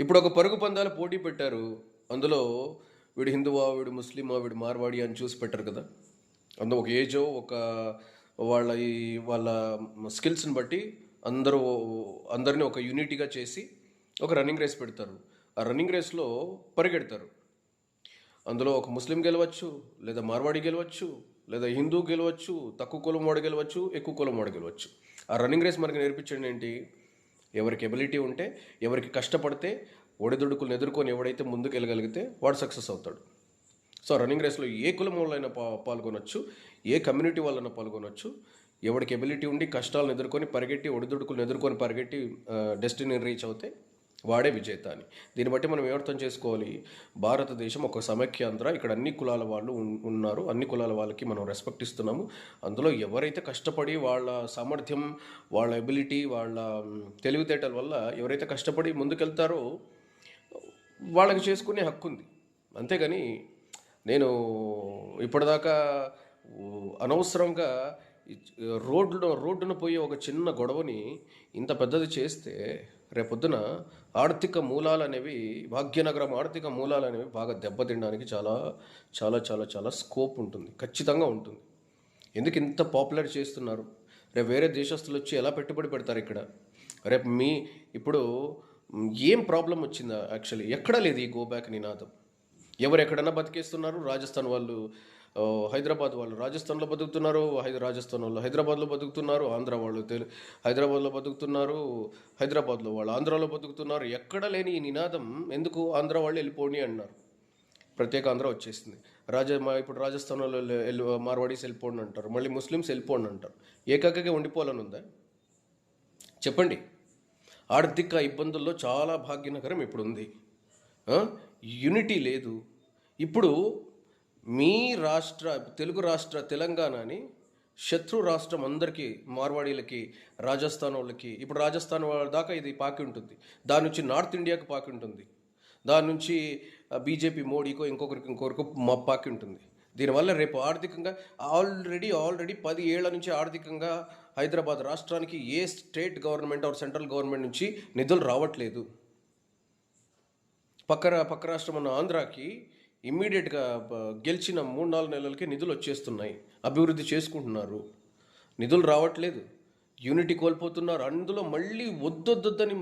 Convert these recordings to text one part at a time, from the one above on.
ఇప్పుడు ఒక పరుగు పందాలు పోటీ పెట్టారు. అందులో వీడు హిందువా వీడు ముస్లిమా వీడు మార్వాడి అని చూసి పెట్టారు కదా. అందులో ఒక ఏజో ఒక వాళ్ళ ఈ వాళ్ళ స్కిల్స్ని బట్టి అందరూ అందరిని ఒక యూనిటీగా చేసి ఒక రన్నింగ్ రేస్ పెడతారు. ఆ రన్నింగ్ రేస్లో పరిగెడతారు. అందులో ఒక ముస్లిం గెలవచ్చు లేదా మార్వాడి గెలవచ్చు లేదా హిందూ గెలవచ్చు తక్కువ కులం వాడు గెలవచ్చు ఎక్కువ కులం వాడు గెలవచ్చు. ఆ రన్నింగ్ రేస్ మనకి నేర్పించండి ఏంటి? ఎవరికి ఎబిలిటీ ఉంటే ఎవరికి కష్టపడితే ఒడిదుడుకులను ఎదుర్కొని ఎవడైతే ముందుకు వెళ్ళగలిగితే వాడు సక్సెస్ అవుతాడు. సో రన్నింగ్ రేస్లో ఏ కులం వాళ్ళైనా పా పాల్గొనొచ్చు ఏ కమ్యూనిటీ వాళ్ళైనా పాల్గొనొచ్చు. ఎవరికి ఎబిలిటీ ఉండి కష్టాలను ఎదుర్కొని పరిగెట్టి ఒడిదుడుకులను ఎదుర్కొని పరిగెట్టి డెస్టినీ రీచ్ అవుతే వాడే విజేత అని దీన్ని బట్టి మనం ఏమర్థం చేసుకోవాలి? భారతదేశం ఒక సమైక్యాంధ్ర. ఇక్కడ అన్ని కులాల వాళ్ళు ఉన్నారు. అన్ని కులాల వాళ్ళకి మనం రెస్పెక్ట్ ఇస్తున్నాము. అందులో ఎవరైతే కష్టపడి వాళ్ళ సామర్థ్యం వాళ్ళ ఎబిలిటీ వాళ్ళ తెలివితేటల వల్ల ఎవరైతే కష్టపడి ముందుకెళ్తారో వాళ్ళకి చేసుకునే హక్కు ఉంది. అంతేగాని నేను ఇప్పటిదాకా అనవసరంగా రోడ్లో రోడ్డున పోయే ఒక చిన్న గొడవని ఇంత పెద్దది చేస్తే రేపొద్దున ఆర్థిక మూలాలు అనేవి భాగ్యనగరం ఆర్థిక మూలాలు అనేవి బాగా దెబ్బతినడానికి చాలా చాలా చాలా చాలా స్కోప్ ఉంటుంది. ఖచ్చితంగా ఉంటుంది. ఎందుకు ఇంత పాపులర్ చేస్తున్నారు? రేపు వేరే దేశస్తులు వచ్చి ఎలా పెట్టుబడి పెడతారు ఇక్కడ? రేపు మీ ఇప్పుడు ఏం ప్రాబ్లం వచ్చిందా యాక్చువల్లీ? ఎక్కడా లేదు ఈ గో బ్యాక్ నినాదం. ఎవరు ఎక్కడన్నా బతికేస్తున్నారు? రాజస్థాన్ వాళ్ళు హైదరాబాద్ వాళ్ళు రాజస్థాన్లో బతుకుతున్నారు రాజస్థాన్ వాళ్ళు హైదరాబాద్లో బతుకుతున్నారు ఆంధ్ర వాళ్ళు తెలు హైదరాబాద్లో బతుకుతున్నారు హైదరాబాద్లో వాళ్ళు ఆంధ్రాలో బతుకుతున్నారు. ఎక్కడ లేని ఈ నినాదం ఎందుకు ఆంధ్ర వాళ్ళు వెళ్ళిపోండి అన్నారు. ప్రత్యేక ఆంధ్ర వచ్చేసింది. రాజ మా ఇప్పుడు రాజస్థాన్ వాళ్ళు వెళ్ళి- మార్వాడీస్ వెళ్ళిపోండి అంటారు. మళ్ళీ ముస్లిమ్స్ వెళ్ళిపోండి అంటారు. ఏకాకగా ఉండిపోవాలని ఉందా? చెప్పండి. ఆర్థిక ఇబ్బందుల్లో చాలా భాగ్యనగరం ఇప్పుడు ఉంది యూనిటీ లేదు. ఇప్పుడు మీ రాష్ట్ర తెలుగు రాష్ట్ర తెలంగాణని శత్రు రాష్ట్రం అందరికీ మార్వాడీలకి రాజస్థాన్ వాళ్ళకి ఇప్పుడు రాజస్థాన్ వాళ్ళ దాకా ఇది పాకి ఉంటుంది. దాని నుంచి నార్త్ ఇండియాకి పాకి ఉంటుంది. దాని నుంచి బీజేపీ మోడీకో ఇంకొకరికి ఇంకొకరికి మా పాకి ఉంటుంది. దీనివల్ల రేపు ఆర్థికంగా ఆల్రెడీ ఆల్రెడీ పది ఏళ్ళ నుంచి ఆర్థికంగా హైదరాబాద్ రాష్ట్రానికి ఏ state government or central government నుంచి నిధులు రావట్లేదు. పక్క పక్క రాష్ట్రం ఉన్న ఆంధ్రాకి ఇమ్మీడియట్గా గెలిచిన మూడు నాలుగు నెలలకే నిధులు వచ్చేస్తున్నాయి. అభివృద్ధి చేసుకుంటున్నారు. నిధులు రావట్లేదు. యూనిటీ కోల్పోతున్నారు. అందులో మళ్ళీ వద్దొద్దని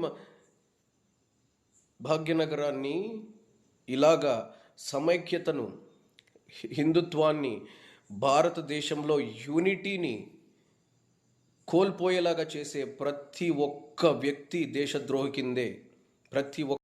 భాగ్యనగరాన్ని ఇలాగా సమైక్యతను హిందుత్వాన్ని భారతదేశంలో యూనిటీని కోల్పోయేలాగా చేసే ప్రతి ఒక్క వ్యక్తి దేశద్రోహి కిందే ప్రతి ఒక్క